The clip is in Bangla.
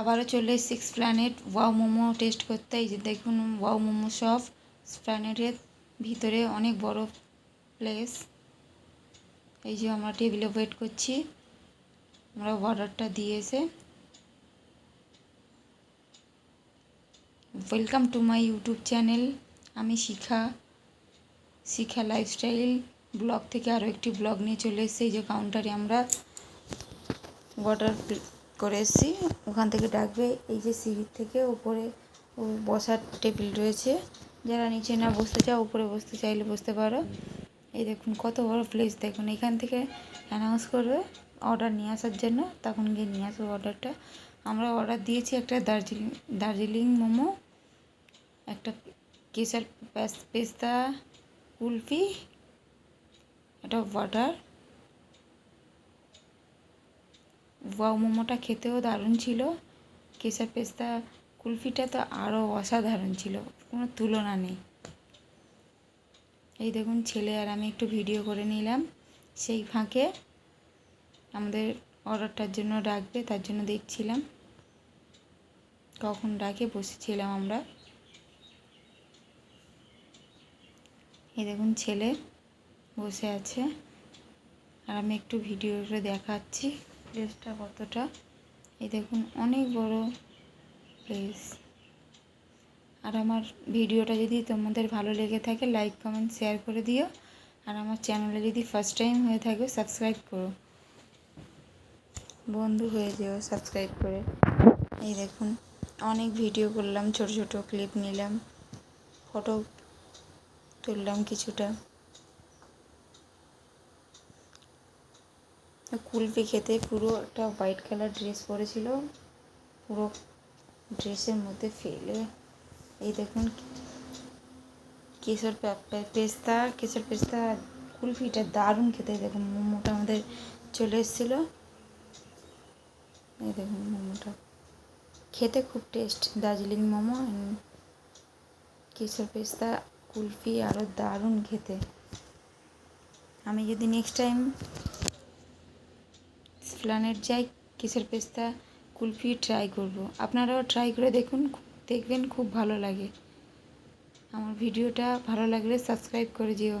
আবারও চলে six planet wow momo taste করতে। এই যে দেখুন ওয়াও মোমো শপ প্ল্যানেটের ভিতরে অনেক বড় প্লেস এই যে আমরা টেবিলে ওয়েট করছি। আমরা অর্ডারটা দিয়ে এসে welcome to my YouTube channel আমি শিখা শিখা লাইফস্টাইল ব্লগ থেকে আরও একটি ব্লগ নিয়ে চলে এসেছি। এই যে কাউন্টারে আমরা অর্ডার করে এসেছি। ওখান থেকে ডাকবে, এই যে সিঁড়ির থেকে উপরে ও বসার টেবিল রয়েছে। যারা নিচে না বসতে চাও, উপরে বসতে চাইলে বসতে পারো। এই দেখুন, কত বড় প্লেস দেখুন, এখান থেকে অ্যানাউন্স করবে অর্ডার নিয়ে আসার জন্য। তখন গিয়ে নিয়ে আসব অর্ডারটা আমরা অর্ডার দিয়েছি একটা দার্জিলিং দার্জিলিং মোমো, একটা কেশার পেস্তা, কুলফি, একটা ওয়াটার ওয়াও মোমোটা খেতেও দারুণ ছিল। কেসার পেস্তা, কুলফিটা তো আরও অসাধারণ ছিল, কোনো তুলনা নেই। এই দেখুন ছেলে আর আমি একটু ভিডিও করে নিলাম। সেই ফাঁকে আমাদের অর্ডারটার জন্য ডাকবে, তার জন্য দেখছিলাম। কখন ডাকে বসেছিলাম আমরা। এই দেখুন ছেলে বসে আছে। আর আমি একটু ভিডিও করে দেখাচ্ছি। প্লেসটা কতটা? এই দেখুন, অনেক বড় প্লেস আর আমার ভিডিওটা যদি তোমাদের ভালো লেগে থাকে, লাইক, কমেন্ট, শেয়ার করে দিও। আর আমার চ্যানেলে যদি ফার্স্ট টাইম হয়ে থাকে, সাবস্ক্রাইব করো। বন্ধু হয়ে যেও সাবস্ক্রাইব করে। এই দেখুন, অনেক ভিডিও করলাম, ছোট ছোট ক্লিপ নিলাম, ফটো তুললাম কিছুটা। কুলফি খেতে পুরো একটা হোয়াইট কালার ড্রেস পরেছিল। পুরো ড্রেসের মধ্যে ফেলে। এই দেখুন, কেশর পেস্তা কেশর পেস্তা কুলফিটা দারুণ খেতে। দেখুন, মোমোটা আমাদের চলে এসেছিল। এই দেখুন, মোমোটা। খেতে খুব টেস্ট দার্জিলিং মোমো কেশর পেস্তা, কুলফি আরও দারুণ খেতে। আমি যদি নেক্সট টাইম প্ল্যানেট যাই কেসের পেস্তা, কুলফি ট্রাই করব। আপনারাও ট্রাই করে দেখুন দেখবেন খুব ভালো লাগে। আমার ভিডিওটা ভালো লাগলে সাবস্ক্রাইব করে দিও।